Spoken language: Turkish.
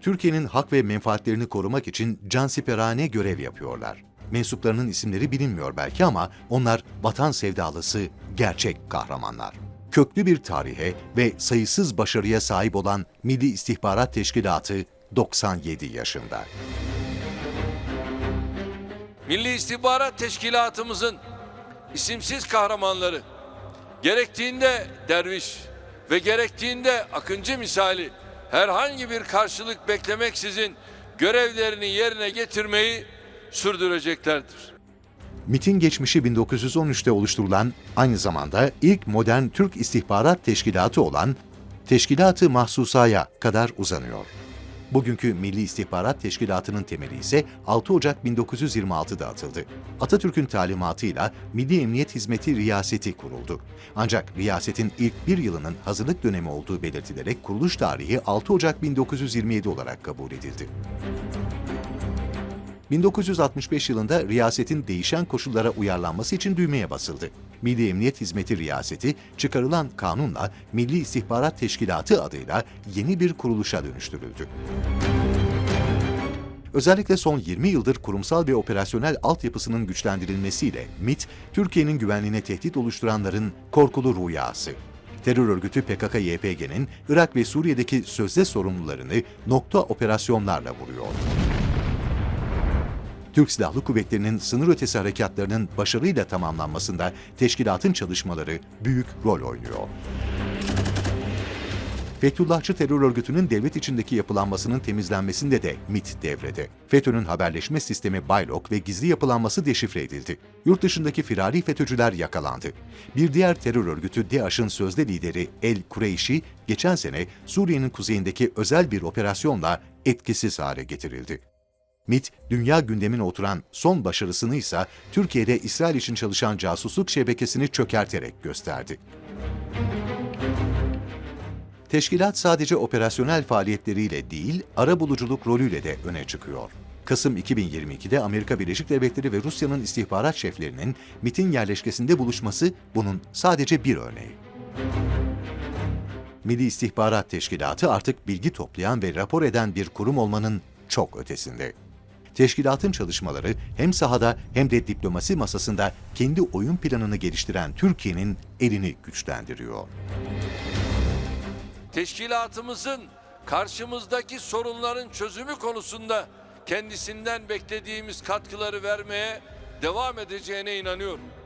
Türkiye'nin hak ve menfaatlerini korumak için cansiperane görev yapıyorlar. Mensuplarının isimleri bilinmiyor belki ama onlar vatan sevdalısı gerçek kahramanlar. Köklü bir tarihe ve sayısız başarıya sahip olan Milli İstihbarat Teşkilatı 97 yaşında. Milli İstihbarat Teşkilatımızın isimsiz kahramanları gerektiğinde derviş ve gerektiğinde akıncı misali herhangi bir karşılık beklemeksizin görevlerini yerine getirmeyi sürdüreceklerdir. MIT'in geçmişi 1913'te oluşturulan, aynı zamanda ilk modern Türk istihbarat teşkilatı olan Teşkilat-ı Mahsusa'ya kadar uzanıyor. Bugünkü Milli İstihbarat Teşkilatı'nın temeli ise 6 Ocak 1926'da atıldı. Atatürk'ün talimatıyla Milli Emniyet Hizmeti Riyaseti kuruldu. Ancak riyasetin ilk bir yılının hazırlık dönemi olduğu belirtilerek kuruluş tarihi 6 Ocak 1927 olarak kabul edildi. 1965 yılında riyasetin değişen koşullara uyarlanması için düğmeye basıldı. Milli Emniyet Hizmeti Riyaseti çıkarılan kanunla Milli İstihbarat Teşkilatı adıyla yeni bir kuruluşa dönüştürüldü. Özellikle son 20 yıldır kurumsal ve operasyonel altyapısının güçlendirilmesiyle MIT, Türkiye'nin güvenliğine tehdit oluşturanların korkulu rüyası. Terör örgütü PKK-YPG'nin Irak ve Suriye'deki sözde sorumlularını nokta operasyonlarla vuruyor. Türk Silahlı Kuvvetleri'nin sınır ötesi harekatlarının başarıyla tamamlanmasında teşkilatın çalışmaları büyük rol oynuyor. Fethullahçı terör örgütünün devlet içindeki yapılanmasının temizlenmesinde de MIT devrede. FETÖ'nün haberleşme sistemi Baylok ve gizli yapılanması deşifre edildi. Yurt dışındaki firari FETÖ'cüler yakalandı. Bir diğer terör örgütü DAEŞ'ın sözde lideri El Kureyşi, geçen sene Suriye'nin kuzeyindeki özel bir operasyonla etkisiz hale getirildi. MIT, dünya gündemine oturan son başarısını ise Türkiye'de İsrail için çalışan casusluk şebekesini çökerterek gösterdi. Teşkilat sadece operasyonel faaliyetleriyle değil, arabuluculuk rolüyle de öne çıkıyor. Kasım 2022'de Amerika Birleşik Devletleri ve Rusya'nın istihbarat şeflerinin MIT'in yerleşkesinde buluşması bunun sadece bir örneği. Milli İstihbarat Teşkilatı artık bilgi toplayan ve rapor eden bir kurum olmanın çok ötesinde. Teşkilatın çalışmaları hem sahada hem de diplomasi masasında kendi oyun planını geliştiren Türkiye'nin elini güçlendiriyor. Teşkilatımızın karşımızdaki sorunların çözümü konusunda kendisinden beklediğimiz katkıları vermeye devam edeceğine inanıyorum.